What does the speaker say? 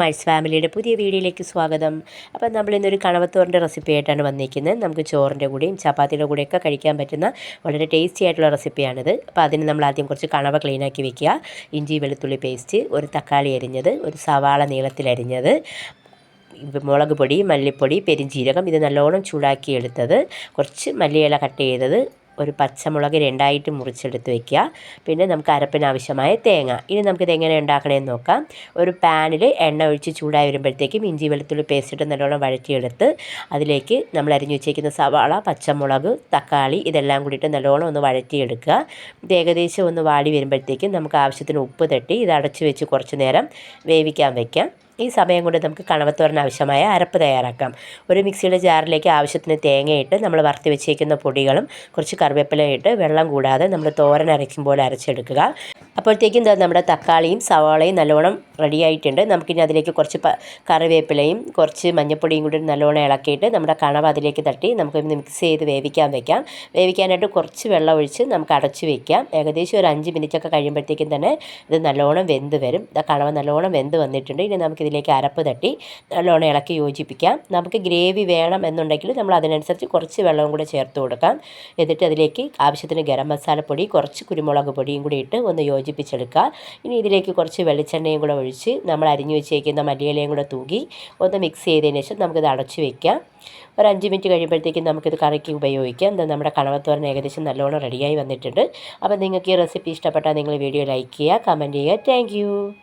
Mice ഫാമിലിയുടെ പുതിയ വീഡിയോയിലേക്ക് സ്വാഗതം. അപ്പം നമ്മൾ ഇന്നൊരു കണവത്തോറിന്റെ റെസിപ്പി ആയിട്ടാണ് വന്നിരിക്കുന്നത്. നമുക്ക് ചോറിന്റെ കൂടെയും ചപ്പാത്തിയുടെ കൂടെയൊക്കെ കഴിക്കാൻ പറ്റുന്ന വളരെ ടേസ്റ്റി ആയിട്ടുള്ള റെസിപ്പിയാണിത്. അപ്പോൾ അതിന് നമ്മൾ ആദ്യം കുറച്ച് കണവ ക്ലീനാക്കി വെക്കുക. ഇഞ്ചി വെളുത്തുള്ളി പേസ്റ്റ് ഒരു തക്കാളി അരിഞ്ഞത് ഒരു സവാള നീളത്തിലരിഞ്ഞത് മുളക് പൊടി മല്ലിപ്പൊടി പെരിഞ്ചീരകം ഇത് നല്ലോണം ചൂടാക്കി എടുത്തത് കുറച്ച് മല്ലിയില കട്ട് ചെയ്തത് ഒരു പച്ചമുളക് രണ്ടായിട്ട് മുറിച്ചെടുത്ത് വെക്കുക. പിന്നെ നമുക്ക് അരപ്പിന് ആവശ്യമായ തേങ്ങ. ഇനി നമുക്കിത് എങ്ങനെ ഉണ്ടാക്കണമെന്ന് നോക്കാം. ഒരു പാനിൽ എണ്ണ ഒഴിച്ച് ചൂടായി വരുമ്പോഴത്തേക്കും ഇഞ്ചി വെളുത്തുള്ളി പേസ്റ്റ് ഇട്ട് നല്ലോണം വഴറ്റിയെടുത്ത് അതിലേക്ക് നമ്മൾ അരിഞ്ഞു വെച്ചേക്കുന്ന സവാള പച്ചമുളക് തക്കാളി ഇതെല്ലാം കൂടിയിട്ട് നല്ലോണം ഒന്ന് വഴറ്റിയെടുക്കുക. ഇത് ഏകദേശം ഒന്ന് വാടി വരുമ്പോഴത്തേക്കും നമുക്ക് ആവശ്യത്തിന് ഉപ്പ് തട്ടി ഇത് അടച്ചു വെച്ച് കുറച്ച് നേരം വേവിക്കാൻ വയ്ക്കാം ഈ സമയം കൊണ്ട് നമുക്ക് കണവത്തോരന് ആവശ്യമായ അരപ്പ് തയ്യാറാക്കാം. ഒരു മിക്സിയുടെ ജാറിലേക്ക് ആവശ്യത്തിന് തേങ്ങയിട്ട് നമ്മൾ വറുത്തി വെച്ചേക്കുന്ന പൊടികളും കുറച്ച് കറിവേപ്പിലയിട്ട് വെള്ളം കൂടാതെ നമ്മൾ തോരൻ അരയ്ക്കുമ്പോൾ അരച്ചെടുക്കുക. അപ്പോഴത്തേക്കും എന്താ നമ്മുടെ തക്കാളിയും സവാളയും നല്ലോണം റെഡി ആയിട്ടുണ്ട്. നമുക്കിനി അതിലേക്ക് കുറച്ച് കറിവേപ്പിലയും കുറച്ച് മഞ്ഞൾപ്പൊടിയും കൂടി നല്ലോണം ഇളക്കിയിട്ട് നമ്മുടെ കണവ അതിലേക്ക് തട്ടി നമുക്ക് മിക്സ് ചെയ്ത് വേവിക്കാൻ വെക്കാം. വേവിക്കാനായിട്ട് കുറച്ച് വെള്ളം ഒഴിച്ച് നമുക്ക് അടച്ച് വെക്കാം. ഏകദേശം ഒരു അഞ്ച് മിനിറ്റൊക്കെ കഴിയുമ്പോഴത്തേക്കും തന്നെ ഇത് നല്ലോണം വെന്ത് വരും. കണവ നല്ലോണം വെന്ത് വന്നിട്ടുണ്ട്. ഇനി നമുക്കിതിലേക്ക് അരപ്പ് തട്ടി നല്ലോണം ഇളക്കി യോജിപ്പിക്കാം. നമുക്ക് ഗ്രേവി വേണം എന്നുണ്ടെങ്കിൽ നമ്മൾ അതിനനുസരിച്ച് കുറച്ച് വെള്ളവും കൂടെ ചേർത്ത് കൊടുക്കാം. എന്നിട്ട് അതിലേക്ക് ആവശ്യത്തിന് ഗരം മസാലപ്പൊടി കുറച്ച് കുരുമുളക് പൊടിയും കൂടി ഇട്ട് ഒന്ന് യോജിപ്പിച്ചെടുക്കുക ഇനി ഇതിലേക്ക് കുറച്ച് വെളിച്ചെണ്ണയും കൂടെ ഒഴിച്ച് നമ്മൾ അരിഞ്ഞു വെച്ചേക്കുന്ന മല്ലിയിലയും കൂടെ തൂകി ഒന്ന് മിക്സ് ചെയ്തതിന് ശേഷം നമുക്കിത് അടച്ചു വെക്കാം. ഒരു അഞ്ച് മിനിറ്റ് കഴിയുമ്പോഴത്തേക്കും നമുക്കിത് കറിക്ക് ഉപയോഗിക്കാം. എന്താ നമ്മുടെ കണവത്തോരൻ ഏകദേശം നല്ലോണം റെഡിയായി വന്നിട്ടുണ്ട്. അപ്പോൾ നിങ്ങൾക്ക് ഈ റെസിപ്പി ഇഷ്ടപ്പെട്ടാൽ നിങ്ങൾ വീഡിയോ ലൈക്ക് ചെയ്യുക കമന്റ് ചെയ്യുക. താങ്ക്